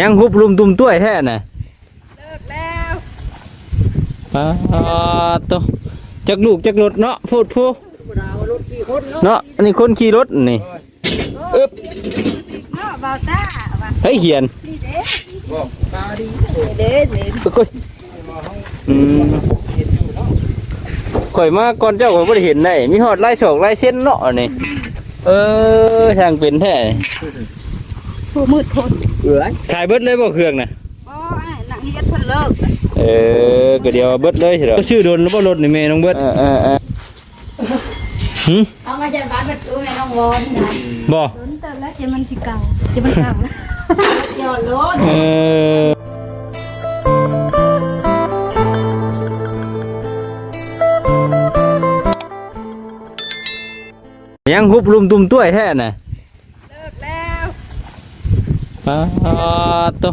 ยังฮุบลุมตุมต้วยแท้น่ะเลิกแล้วอ่าตัวจักลูกจักรถเนาะพูดพูดเรารถขี่คนเนาะเนาะอันนี้คนขี่รถนี่อึ๊บเนาะเบาตาว่าให้เขียนนี่เด้บอกตาดีนี่เด้นี่ปกอยอืมข่อยมาก่อนเจ้าก็บ่ได้เห็นได้มีฮอดลายศอกลายเส้นเนาะนี่เออทางเป็นแท้ผู้มืดพ้น เอื้อยขายเบิดเลยบ่เครื่องน่ะบ่ไอ้นักเรียนเพิ่นเลิกเออก็เดี๋ยวเบิดเลยสิเด้อชื่อโดนบ่รถนี่แม่น้องเบิดเออเออเออหึเอามาจากบ้านประตูแม่น้องวอนนะบ่โดนเติมแล้วเดี๋ยวมันสิเก่าเดี๋ยวมันเก่านะจอดรถเออยังฮุบลุมตุมต้วยแท้น่ะเลิกแล้ว อ่าตัว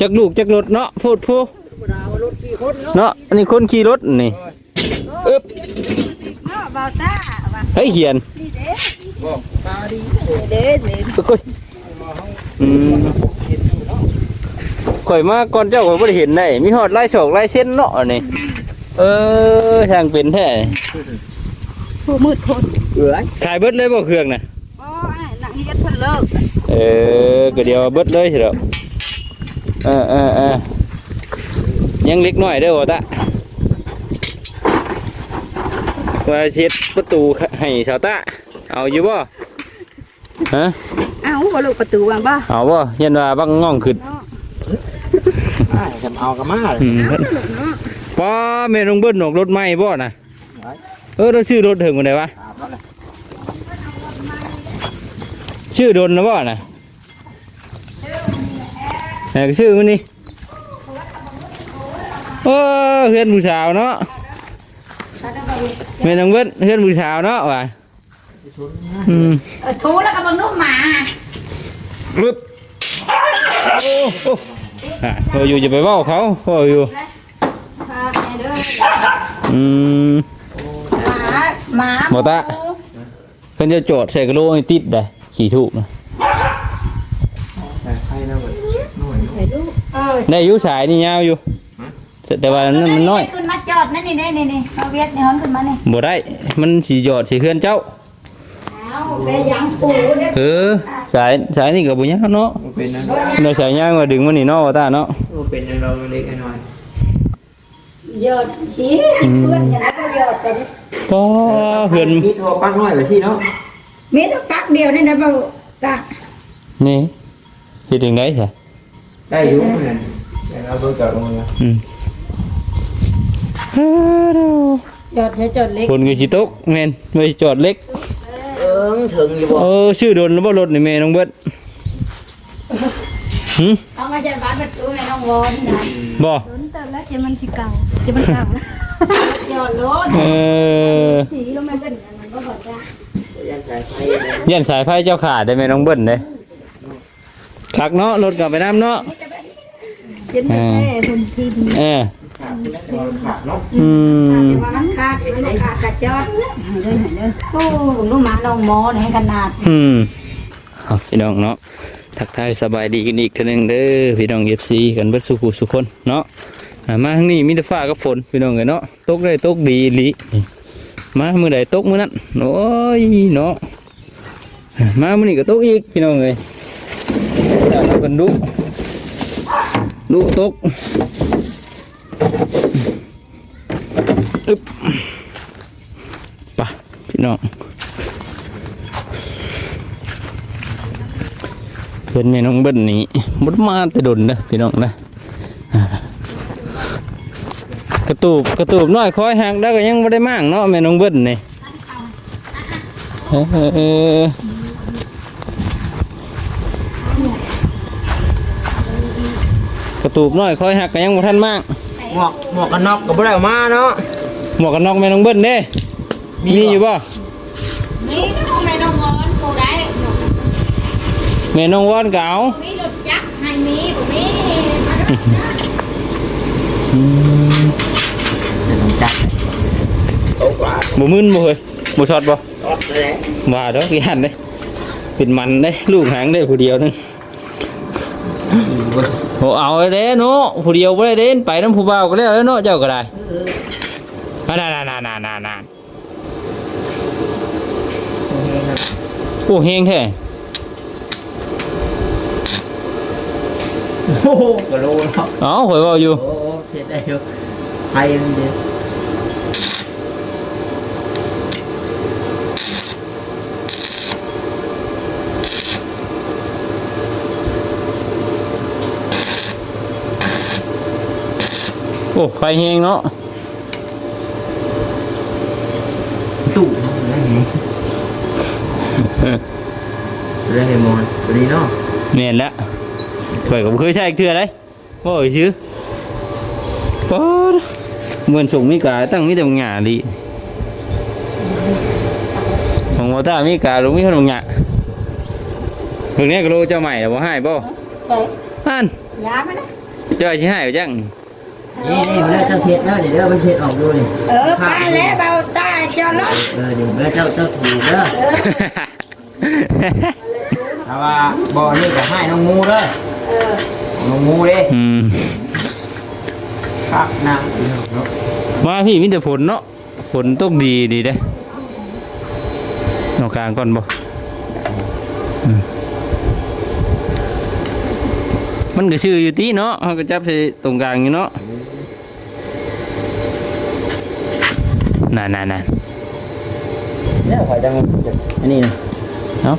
จักลูกจักรถเนาะพูดพูดเรารถขี่คนเนาะเนาะอันนี้คนขี่รถนี่อึ๊บเนาะเบาตาว่าให้เขียนนี่เด้บอกตาดีนี่เด้นี่ปกอยอืมข่อยมาก่อนเจ้าก็บ่ได้เห็นได้มีฮอดลายศอกลายเส้นเนาะนี่เออทางเป็นแท้ผู้มืดพ้นเอื้อยขายเบิดเลยบ่เครื่องน่ะบ่ไอ้นัก เรียนเพิ่นเลิกเออก็เดี๋ยวเบิดเลยสิเด้อเออเออเออยังเล็กน้อยเด้อบ่ตะว่าเช็ดประตูให้สาวตาเอาอยู่บ่ฮะเอ้าบ่ลูกประตูว่างบ่เอาบ่ยันว่าบังง่องขึ้นเนาะอ้ายทำเอากับมาเลยอืมป้าแม่น้องเบิ้ลออกรถใหม่บ่น่ะเออเราชื่อรถถึงคนไหนวะ ถามเขาเลย ชื่อดนนะบ่น่ะไหนก็ชื่อมันนี่โอ้เพื่อนผู้สาวเนาะแม่น้องเบิ้ลเพื่อนผู้สาวเนาะว่ะอืมเออทูแล้วก็บังลูกหมาปึ๊บโอ้โอ้อะพออยู่จะไปเว่าเขาพออยู่พาไปเด้ออืมหมาหมาบ่ตะเพิ่นจะโจทย์ใส่กระโหลกให้ติดได้ ขี่ถูกนะแต่ใครนะเว้ยหน่อยเออได้อยู่สายนี่ยาวอยู่ แต่ว่านั้นมันน้อยขึ้นมาจอดนั่นนี่นี่นี่นี่เอาเวียดนี่ฮอนขึ้นมานี่บ่ได้มันสิหยอดสิเคลื่อนเจ้าเอาไปยังปูเนี่ยเออสายสายนี่ก็บ่ยาวเนาะมันเป็นนั่นเนาะสายยาวมาดึงมันนี่เนาะว่าตาเนาะมันเป็นอย่างเราเล็กน้อยยอดชี้เพื่อนอย่างนั้นก็ยอดแต่ก็เพิ่นมีโทรปักน้อยไปที่เนาะ มีแต่ปักเดียวนี่นะเบาตานี่เฮ็ดจังได๋ซะได้อยู่เหมือนกันแต่เราเบิ่งจอดลงมาอืมจอดจะจอดเล็กคนก็สิตกแม่นไว้จอดเล็กเอิงถึงอยู่บ่เออชื่อโดนแล้วบ่รถนี่แม่น้องเบิดหึเอามาจากบ้านประตูแม่น้องวอนนะบ่โดนเติมแล้วเดี๋ยวมันสิเก่าเดี๋ยวมันเก่านะจอดรถเออสีแล้วมันเป็นมันก็บอกว่า ยันสายไฟยันสายไฟเจ้าขาดได้แม่น้องเบิ้ลเด้คักเนาะรถกลับไปน้ำเนาะเย็นแม่คนที่ดีเออขาดแล้วขาดเนาะอืมว่ามันขาดมันขาดกระจอดโอ้ลูกหมาน้องหมอเนี่ยขนาดอืมเอาพี่น้องเนาะทักทายสบายดีกันอีกเทีนึงเด้อพี่น้องเอฟซีกันเบิดสุขุสุขคนเนาะอ่ามาทางนี้มีแต่ฟ้ากับฝนพี่น้องเลยเนาะตกได้ตกดีอีหลิ มามือใดตกมือนั้นโอ้ยเนาะอ่ามามือนี้ก็ตกอีกพี่น้องเลยแต่เราเป็นดุดุตกอึ๊บปะพี่น้องเพื่อนแม่น้องเบิ้ลนี่มุดมาแต่ดนนะพี่น้องนะอ่าก ระตูบกระตูบน้อยคอยหักแล้ก็ยังไม่ได้มั่งเนาะแม่น้องเบิ้ลนี่เออกระตูบน้อยคอยหักก็ยังบ่ทันมั่งหมวกหมวกกันน็อกก็บ่ได้เอามาเนาะ หมวกกันน็อกแม่น้องเบิ้ลเด้ มีมีอยู่บ่นี่น้องแม่น้องวอนปูได้แม่น้องวอนเก่ามีรถจักรให้มีบ่มีดี๋ยวผมจัดโต๊ะว่า บ่มึนบ่เฮ้ยบ่ช็อตบ่ออกเลยว่าดอกยันเด้เป็นมันเด้ลูกหางได้ผู้เดียวนึงโอ้เอาเด้เนาะผู้เดียวบ่ได้เด่นไปน้ำผู้บ่าวก็แล้วเนาะเจ้าก็ได้อ่านั่นๆๆๆๆโอ้เฮงแท้โอ้โหกระโลเนาะเอ้าข่อยเว้าอยู่โอ้โหเฮ็ดได้อยู่ไผมันเด้อ โอ้ไฟเฮงเนาะตู้ได้ไงได้ไงมอนตัวนี้เนาะแม่นแล้วข่อยก็บ่เคยใช้อีกเทื่อเลยบ่อีชื่อปอดเหมือนส่งมีกาตั้งมีแต่บางหยาดิของวอต้ามีกาลงมีคนบางหยาเพิ่งนี้ก็รู้เจ้าใหม่แล้วบ่ให้บ่เจ๊อันยามันนะเจ้าสิให้บ่จัง นี่นี่เวลาเจ้าเช็ดเด้อเดี๋ยวเด้อไปเช็ดออกดูนี่เออป้าแล้วเบาตาจอรถเออเดี๋ยวเวลาเจ้าเจ้าถูเด้อถ้าว่าบ่อนี่ก็ให้น้องงูเด้อเออน้องงูเด้อืมครับน้ำเนาะมาพี่มีแต่ฝนเนาะฝนตกดีดีเด้นอกกลางก่อนบ่อืมมันก็ชื่ออยู่ตีเนาะเขาก็จับใส่ตรงกลางอยู่เนาะ นั่นนั่นนั่นเนี่ยข่อยจังอันนี้นะเนาะ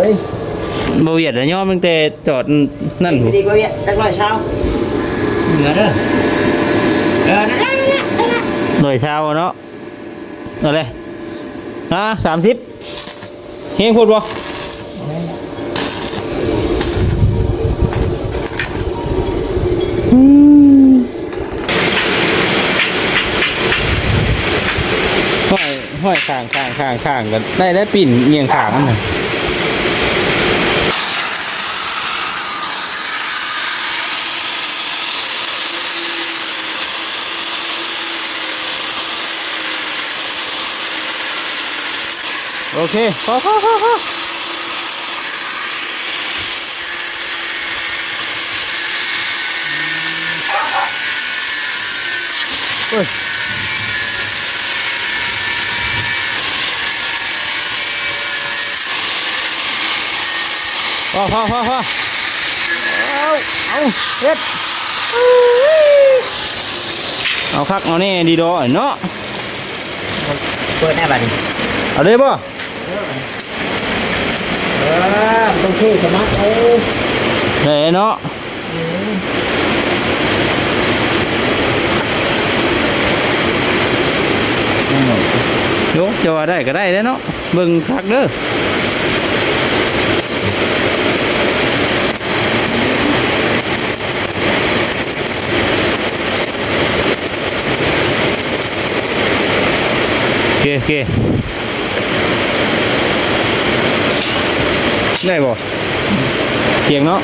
เอาผ้าแกะหัวไว้นะอ๋อเฮงบืนอีกเบิ่งเนาะน่ะเนาะเฮ้ยสาวตาเอ้ยบ่เวียดอะยอมตั้งแต่จอดนั่นดีหูดีกว่าเวียจักร้อยเช้าเหนือเด้อเออนั่นแหละนั่นแหละนั่นแหละหน่วยเช้าเนาะเอาเลยอะสามสิบเฮงพูดบ่อืมห้อยห้อยข้างข้างข้างข้างกันได้ได้ปิ่นเงียงข้างนั่นน่ะ เคพอพอพอพอโอ้ยพอพอพอพอเอาเอาเฮ็ดเอาคักเอานี่ดีดอเนาะเปิดแน่บัดนี้เอาเลยบ่เออต้องเท่สมัครเอ้ยเฮ้เนาะโยจะว่าได้ก็ได้แล้วเนาะเบิ่งคักเด้อโอเคโอเค ได้บ่เกียงเนาะ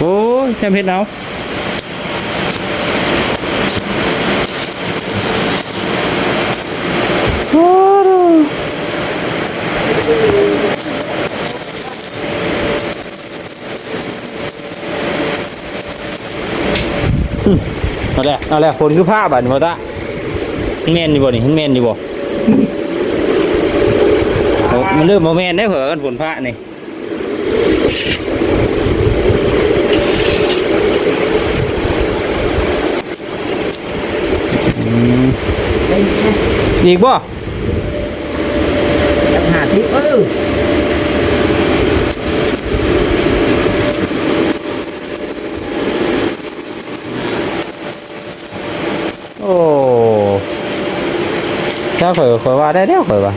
โอ้ ยจำเพชรเอาโอ้เอาแล้วเอาแล้วคนคือผ้าบัดนี่บ่ตาแม่นอยู่บ่นี่แม่นอยู่บ่มันเริ่มโมเมนได้เผลอกันฝนพระนี่ อืมอีกบ่จับหาทิพย์เออโอ้ถ้าข่อยข่อยว่าได้แล้วข่อยว่า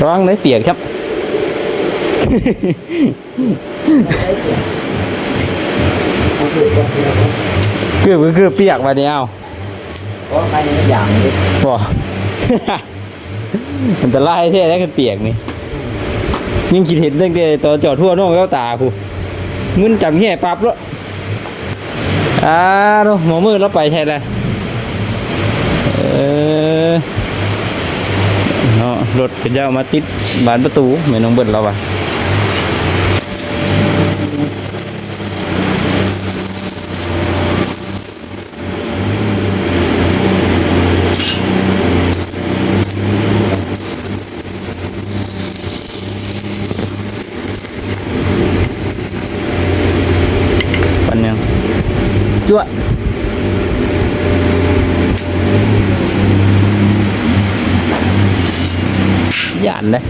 ระวังได้เปียกครับ เกือบก็คือเปียกวันนี้เอาเพราะใครอย่างนี้บ่มันจะไล่เท่ได้กันเปียกนี่ยิ่งคิดเห็นตั้งแต่ตอนจอดทั่วน้องแววตาคูมึนจำแค่ปั๊บแล้วอ่าดูหมอมืดแล้วไปใช่เลยเออเนาะรถเป็นเจ้ามาติดบานประตูแม่น้องเบิดเราว่ะปันยังจั่ว ยานเลย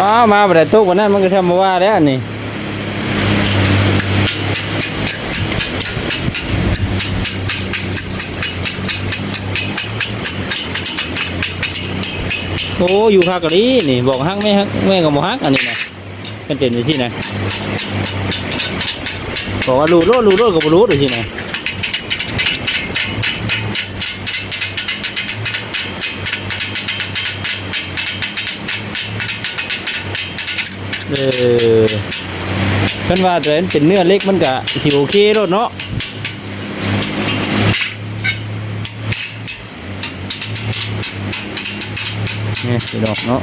อ้าวมาบ่ได้ตุกวันนั้นมันก็ทำมาว่าแล้วนี่โอ้อยู่ฮักกะลีนี่บอกฮักไม่ฮักแม่ก็บ่ฮักอันนี้นะ มันเป็นไปที่ไหนบอกว่ารู้โลดรู้โลดก็บ่รู้เลยที่ไหนเออเพิ่นว่าแต่เป็นเนื้อเล็กมันก็สิโอเคโลดเนาะนี่ดอกเนาะ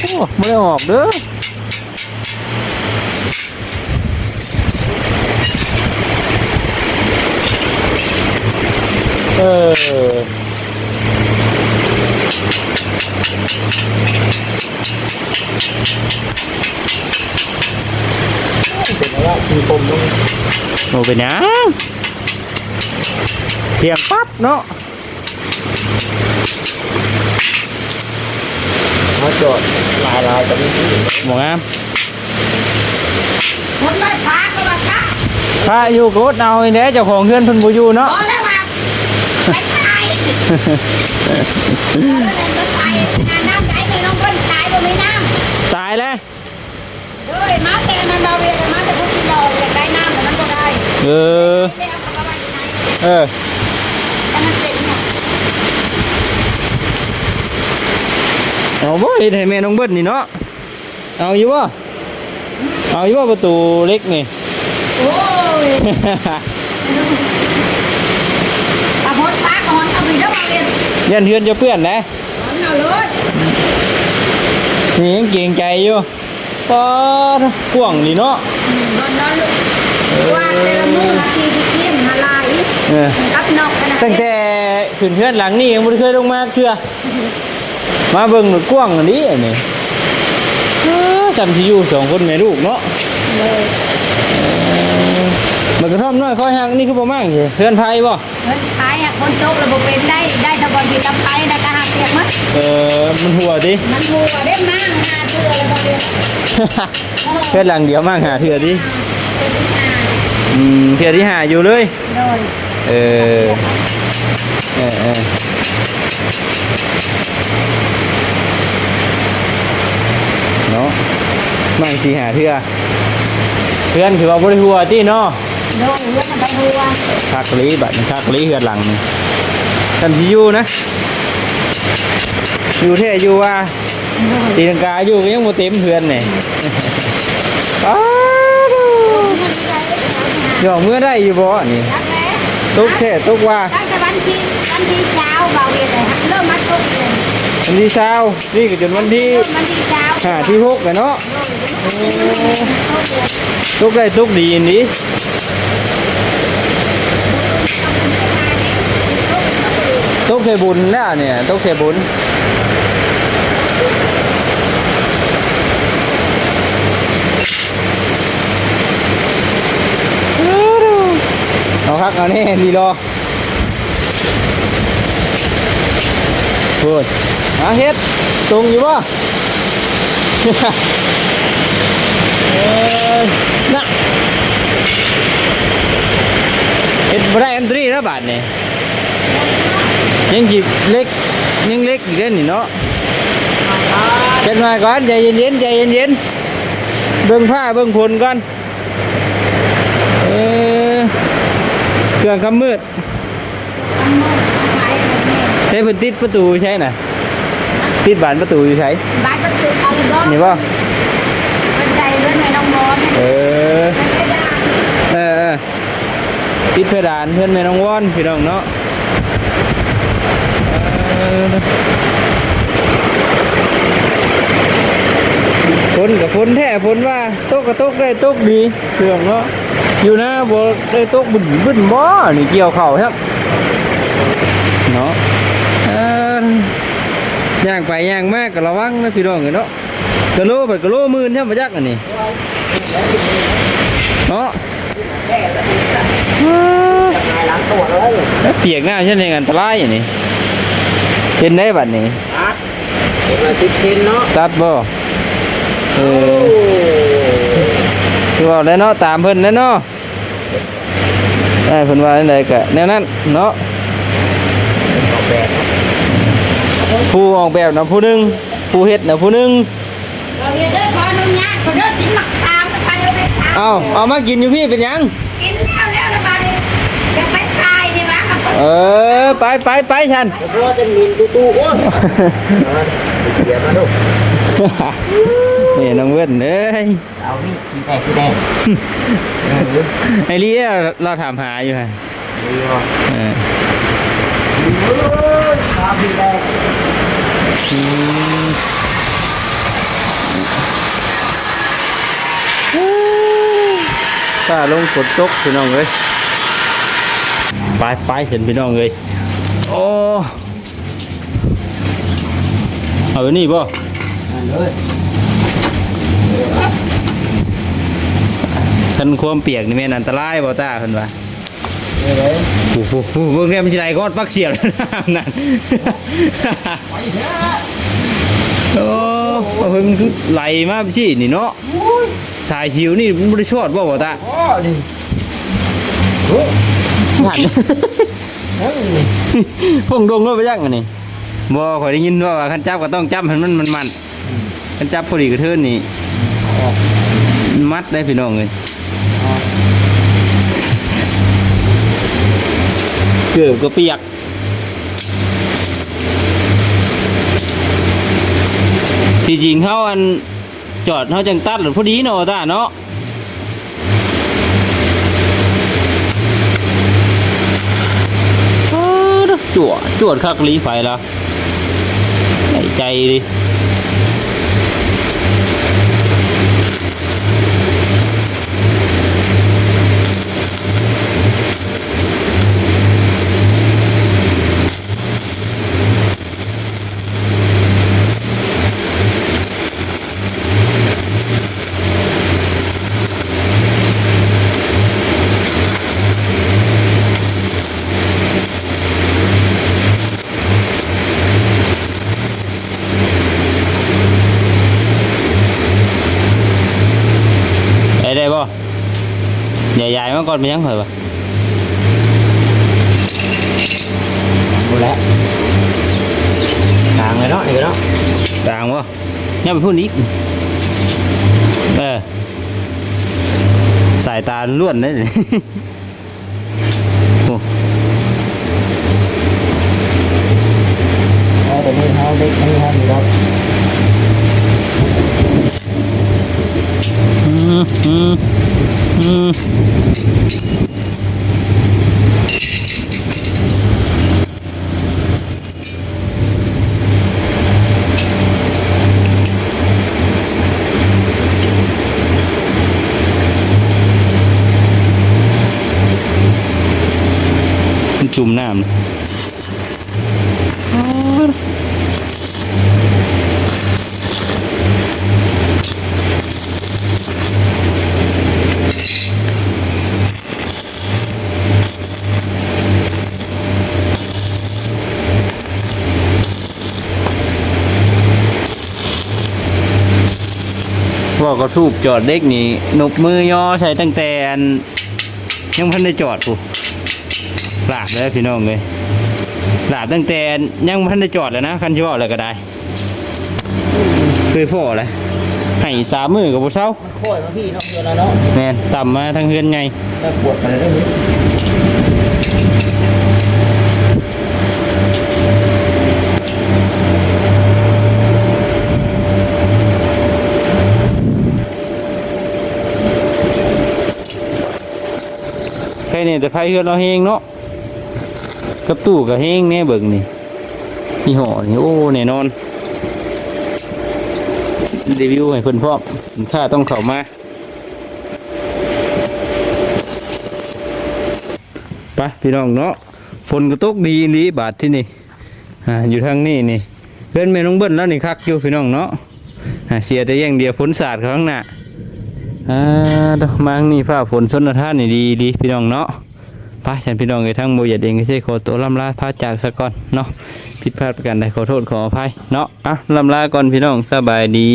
โอ้ไม่ได้ออกเด้อเออ เป็นอะไรคือผมต้องโอ้เป็นหยังเพียงปั๊บเนาะมาจอดลายลายกันนี่หมองามคนไม่พาก็มาค่ะพระอยู่กดเอาไอ้แหน่เจ้าของเพื่อนเพิ่นบ่อยู่เนาะ พอแล้วมาไป ตายแล้วเลยก็ตายงานน้ำใจไม่น้องคนตายบ่มีน้ตายแล้วำเฮ้ยมาแต่นั้นเราเรียนมาแต่พุทธิโลกอยากได้น้ำแต่มันก็ได้เออไม่ได้เอาเข้าไปที่ไหนเออแต่มันเป็นเนี่ยเอาบ่เฮ็ดให้แม่น้องเบิ้ลนี่เนาะ เอาอยู่บ่เอาอยู่บ่ประตูเล็กนี่ โอ้ยตาพดพา ก่อนเอาไปเด้อมาเรียนยันเฮือนจะเปื้อนนะเอาเลยนี่ยังเกรงใจอยู่ปอดพ่วงนี่เนาะนอนนอนลูกว่าแต่ละมือนาทีที่กินมาลายเออกับนกขนาดตั้งแต่ขึ้นเฮือนหลังนี่ยังบ่ได้เคยลงมาเทื่อมาเบิ่งหนูกว้างอันนี้อันนี้เออจำที่อยู่สองคนแม่ลูกเนาะเลย มันกระท่อมน้อยคอยหักนี่คือบ่มั่งสิเพื่อนไทยบ่เฮ้ยขายอะคนโตระบบเป็นได้ได้ตะบอนที่ตะไคร้นะกะหักเปียกมั้ยเออมันหัวดิ มันหัวเด้มั่งหาเชือเลยบ่เรียนเพื่อนหลังเดียวมั่งหาเถื่อดิเป็นที่หาอืมเถื่อที่หาอยู่เลยโดยเออเออเออเนาะมั่งสีหาเถื่อเพื่อนคือว่าบริหัวที่เนาะ โดยเรื่องมันไปหัวคักลีบัดคักลีเฮือนหลังนี่กันที่อยู่นะ อยู่เท่อยู่ว่าตีลังกาอยู่ก็ยังโมเต็มเพื่อนเนี่ยอ้าวหยอกเมื่อได้อยู่บ่นี่ตุกแท่ตุกว่าตั้งแต่วันที่วันที่เช้าเบาเวียนเลยฮะเริ่มมัดตุกเลย วันที่เช้านี่ก็จนวันที่เริ่มวันที่เช้าห้าที่หกเลยเนาะตุกได้ตุกดีอันนี้ตุกเทบุญแล้วเนี่ยตุกเทบุญเอาครับเอานี่ดีรอ พูดมาเฮ็ดตรงอยู่ป่ะเอ้ยน่ะเฮ็ดบ่ได้อันตรีแล้วบาทนี่ยังจีเล็กยังเล็กอีกเด้นี่เนาะเป็นมาก่อนใจเย็นๆใจเย็นๆเบิ่งผ้าเบิ่งผลก่อนเออเครื่องคำมืด ใช้พื้นติดประตูใช่น่ะติดบานประตูอยู่ใช้บ้านก็คือเอาเลยบ้างนี่ป่ะเป็นใจเรื่องในน้องบอลเออไม่ได้เออเออติดเพดานเพื่อนแม่น้องวอนพี่น้องเนาะเออฝนกับฝนแท้ฝนว่าตกกับตกได้ตกดีเครื่องเนาะอยู่นะบ่ได้ตกบึ้นบึ้นบ่นี่เกี่ยวเข่าครับเนาะเออ ย่างไปย่างมากก็ระวังนะพี่น้องเนาะกะโลไปกะโลหมื่นใช่ไหมจักอันนี้เนาะนายล้างตัวเลยแล้วเปียกหน้าเช่นเองอันตรายอย่างนี้เป็นได้บัดนี้ตัดเดี๋ยวมาติดเทนเนาะตัดบ่เออคือว่าแล้วเนาะตามเพิ่นแล้วเนาะได้เพิ่นว่าจังไดก็แนวนั้นเนาะ ออกแบบ ผู้ออกแบบนะผู้หนึงผู้เฮ็ดนะผู้หนึงเราเรียนด้วยขออนุญาตขอเดินสินหมักตามไปเดินไปตามเอาเอามากินอยู่พี่เป็นหยัง กินแล้วแล้วนะบ้านจะไปตายดีวะครับเออ ไปไปไปฉัน เพราะว่าจะมีตู้ตู้โอ้ยเดี๋ยวมาดูนี่น้องเว้นเอ้ยเอานี่สีแดงสีแดงไอ้ลี่เราถามหาอยู่ฮะดีว่ะเออทำ สีแดงอืมถ้าลงฝนตกพี่น้องเอ้ยไปไปเห็นพี่น้องเลยโอ้เอาไปนี่ป่ะเลยฉันความเปียกนี่แม่นอันตรายบ่ตาเพิ่นว่า เลยผู้ผู้ผู้เบิ่งแค่มันสิไหลก็ปักเสียบนั่นไปเถอะโอ้เพิ่นมันคือไหลมากพี่นี่เนาะสายชิวนี่มันบ่ได้ชดบ่บ่ตาโอ้ดิโอ้หันเฮ้ยพงดงรถไปยังอันนี้บ่ขอยได้ยินว่าว่าคันจับก็ต้องจับให้มันมันมันคันจับพอดีกระเทินนี่มัดได้พี่น้องเลย เกือบก็เปียกที่จริงเขาอันจอดเขาจังตัดหรือพอดีเนาะตาเนาะอ้าวจวดจวดคักลีไฟละใส่ใจดิ อนไปยังเหรอปะหมดแล้วทางเลยเนาะนี่เนาะต่างบ่เนี่ยไปพูดอีกเออสายตาล้วนเลยโอ้เด็กนี่ครับนี่ครับอืมอืม อื บอกก็ทูบจอดเด็กนี่นกมือย่อใช้ตั้งแต่อันยังพันได้จอดปุ๊หลากเลยพี่น้องเลยหลากตั้งแต่ยังพันได้จอดแล้วนะคันชิว่าอะไรก็ได้เคยพ่อเลยให้สามมือกับบุเช้ามันโค่อยมาพี่เนาะเดือนละเนาะแมนต่ำมาทางเฮือนไงถ้าปวดไปได้ไหม ใครเนี่ยแต่ไฟเฮือนเราเฮงเนาะกับตู้กับเฮงเนี่ยเบิ่งนี่ยี่ห้อนี่โอ้แน่นอนรีวิวให้เพิ่นพร้อมสินค้าต้องเข้ามาไปพี่น้องเนาะฝนก็ตกดีอีหลีบาทที่นี่อ่าอยู่ทางนี้นี่เพื่อนแม่น้องเบิ้ลแล้วนี่คักอยู่พี่น้องเนาะอ่าเสียแต่อย่างเดียวฝนสาดเขาข้างหน้า อ่าดอกมาทางนี่ฟ้าฝนสนท่านนี่ดีดีพี่น้องเนาะไปฉันพี่น้องไอ้ทั้งโบเหยดเองก็ใช่ขอตัวลำลาพาจากซะก่อนเนาะผิดพลาดประการใดขอโทษขออภัยเนาะอะลำลาก่อนพี่น้องสบายดี